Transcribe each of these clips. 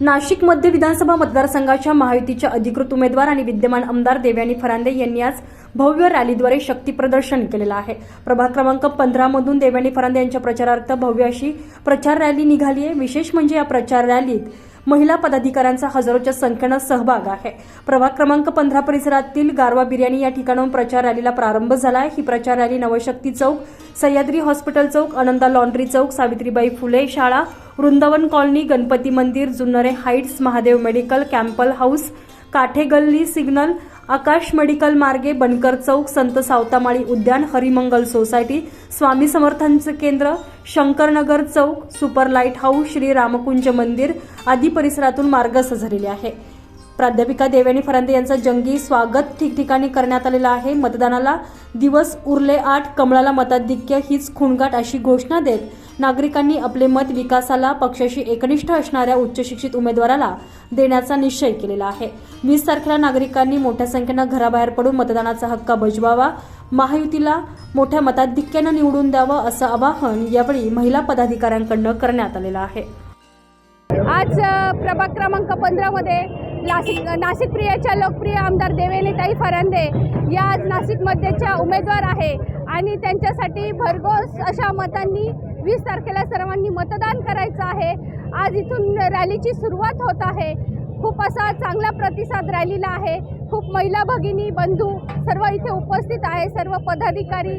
नाशिक मध्य विधानसभा मतदारसंघाच्या महायुतीच्या अधिकृत उमेदवार आणि विद्यमान आमदार देवयानी फरांदे यांनी आज भव्य रॅलीद्वारे शक्ती प्रदर्शन केलेलं आहे. प्रभाग क्रमांक पंधरा मधून देवयानी फरांदे यांच्या प्रचारार्थ भव्य अशी प्रचार रॅली निघाली आहे. विशेष म्हणजे या प्रचार रॅलीत महिला पदाधिकाऱ्यांचा हजारोच्या संख्येनं सहभाग आहे. प्रभाग क्रमांक पंधरा परिसरातील गारवा बिर्याणी या ठिकाणाहून प्रचार रॅलीला प्रारंभ झाला आहे. ही प्रचार रॅली नवशक्ती चौक सह्याद्री हॉस्पिटल चौक अनंदा लॉन्ड्री चौक सावित्रीबाई फुले शाळा वृंदावन कॉलनी गणपती मंदिर जुन्नरे हाईट्स महादेव मेडिकल कॅम्पल हाऊस काठे गल्ली सिग्नल आकाश मेडिकल मार्गे बनकर चौक संत सावतामाळी उद्यान हरिमंगल सोसायटी स्वामी समर्थांचे केंद्र शंकरनगर चौक super light house Shri Ramkunj मंदिर आदी परिसरातून मार्गस्थ झालेले आहे. प्राध्यापिका देवयानी फरांदे यांचं जंगी स्वागत ठिकठिकाणी करण्यात आलेलं आहे. मतदानाला दिवस उरले आठ कमळाला मताधिक्य हीच खुणगाट अशी घोषणा देत नागरिकांनी आपले मत विकासाला पक्षाशी एकनिष्ठ असणाऱ्या उच्चशिक्षित उमेदवाराला देण्याचा निश्चय केलेला आहे. वीस तारखेला नागरिकांनी मोठ्या संख्येनं घराबाहेर पडून मतदानाचा हक्क बजवावा महायुतीला मोठ्या मताधिक्यानं निवडून द्यावं असं आवाहन यावेळी महिला पदाधिकाऱ्यांकडनं करण्यात आलेलं आहे. आज प्रभाग क्रमांक पंधरामध्ये नाशिक नाशिक प्रियाच्या लोकप्रिय आमदार देवेनीताई फरांदे या आज नाशिक मध्येच्या उमेदवार आहे आणि त्यांच्यासाठी भरघोस अशा मतांनी वीस तारखेला सर्वांनी मतदान करायचं आहे. आज इथून रॅलीची सुरुवात होत आहे. खूप असा चांगला प्रतिसाद रॅलीला आहे. खूप महिला भगिनी बंधू सर्व इथे उपस्थित आहे. सर्व पदाधिकारी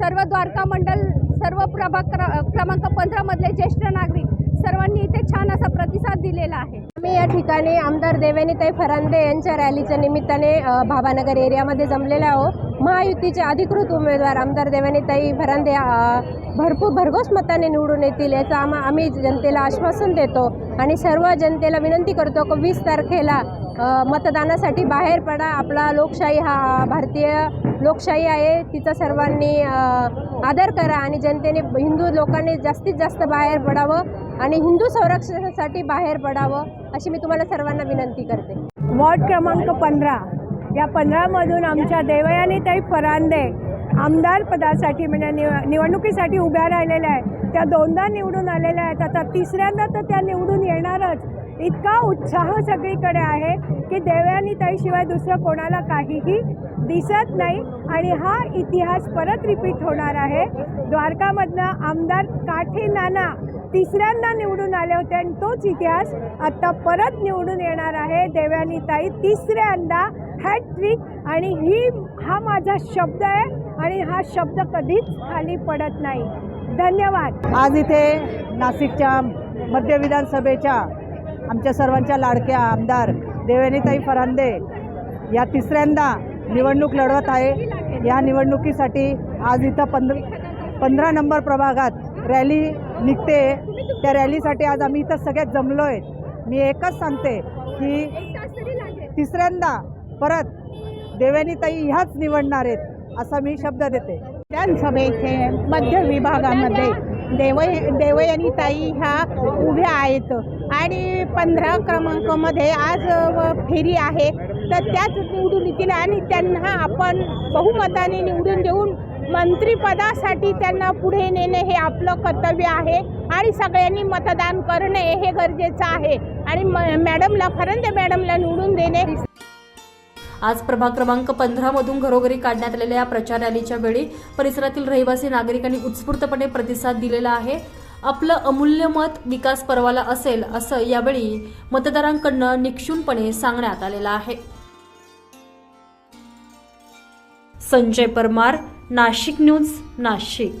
सर्व द्वारका मंडल सर्व प्रभाग क्र क्रमांक पंधरामधले ज्येष्ठ नागरिक सर्वांनी इथे छान असा प्रतिसाद दिलेला आहे. आम्ही या ठिकाणी आमदार देवेनीताई फरांदे यांच्या रॅलीच्या निमित्ताने भावानगर एरियामध्ये जमलेले आहोत. महायुतीचे अधिकृत उमेदवार आमदार देवेनीताई ताई भरांदे भरपूर भरघोस मताने निवडून येतील याचं आम आम्ही जनतेला आश्वासन देतो आणि सर्व जनतेला विनंती करतो की वीस तारखेला मतदानासाठी बाहेर पडा. आपला लोकशाही हा भारतीय लोकशाही आहे. तिचा सर्वांनी आदर करा आणि जनतेने हिंदू लोकांनी जास्तीत जास्त बाहेर पडावं आणि हिंदू संरक्षणासाठी बाहेर पडावं अशी मी तुम्हाला सर्वांना विनंती करते. वॉर्ड क्रमांक पंधरा. या पंधरामधून आमच्या देवयानीताई फरांदे आमदार पदासाठी म्हणजे निव निवडणुकीसाठी उभ्या राहिलेल्या आहेत. त्या दोनदा निवडून आलेल्या आहेत. आता तिसऱ्यांदा तर त्या निवडून येणारच. इतका उत्साह सगळीकडे आहे की देवयानीताईशिवाय दुसरं कोणाला काहीही दिसत नाही आणि हा इतिहास परत रिपीट होणार आहे. द्वारकामधनं आमदार काठी नाना तिसऱ्यांदा निवडून आले होते आणि तोच इतिहास आता परत निवडून येणार आहे. देवयानीताई तिसऱ्यांदा हॅट्रिक आणि ही हा माझा शब्द आहे आणि हा शब्द कधीच खाली पडत नाही. धन्यवाद. आज इथे नाशिकच्या मध्य विधानसभेच्या आमच्या सर्वांच्या लाडक्या आमदार देवेनीताई फरांदे या तिसऱ्यांदा निवडणूक लढवत आहे. या निवडणुकीसाठी आज इथं पंधरा पंधरा नंबर प्रभागात रॅली निघते. त्या रॅलीसाठी आज आम्ही इथं सगळ्यात जमलो आहे मी एकच सांगते की तिसऱ्यांदा परत देवेनीताई ह्याच निवडणार आहेत असा मी शब्द देते. विधानसभेचे मध्य विभागामध्ये देव देवयानीताई ह्या उभ्या आहेत आणि पंधरा क्रमांकामध्ये आज फेरी आहे तर त्याच निवडून येतील आणि त्यांना आपण बहुमताने निवडून देऊन मंत्रिपदासाठी त्यांना पुढे नेणे हे आपलं कर्तव्य आहे आणि सगळ्यांनी मतदान करणे हे गरजेचं आहे. आणि म मॅडमला फरंदे मॅडमला निवडून देणे आज प्रभाग क्रमांक पंधरा मधून घरोघरी काढण्यात आलेल्या या प्रचार रॅलीच्या वेळी परिसरातील रहिवासी नागरिकांनी उत्स्फूर्तपणे प्रतिसाद दिलेला आहे. आपलं अमूल्य मत विकास पर्वाला असेल असं यावेळी मतदारांकडनं निक्षूनपणे सांगण्यात आलेलं आहे. संजय परमार नाशिक न्यूज नाशिक.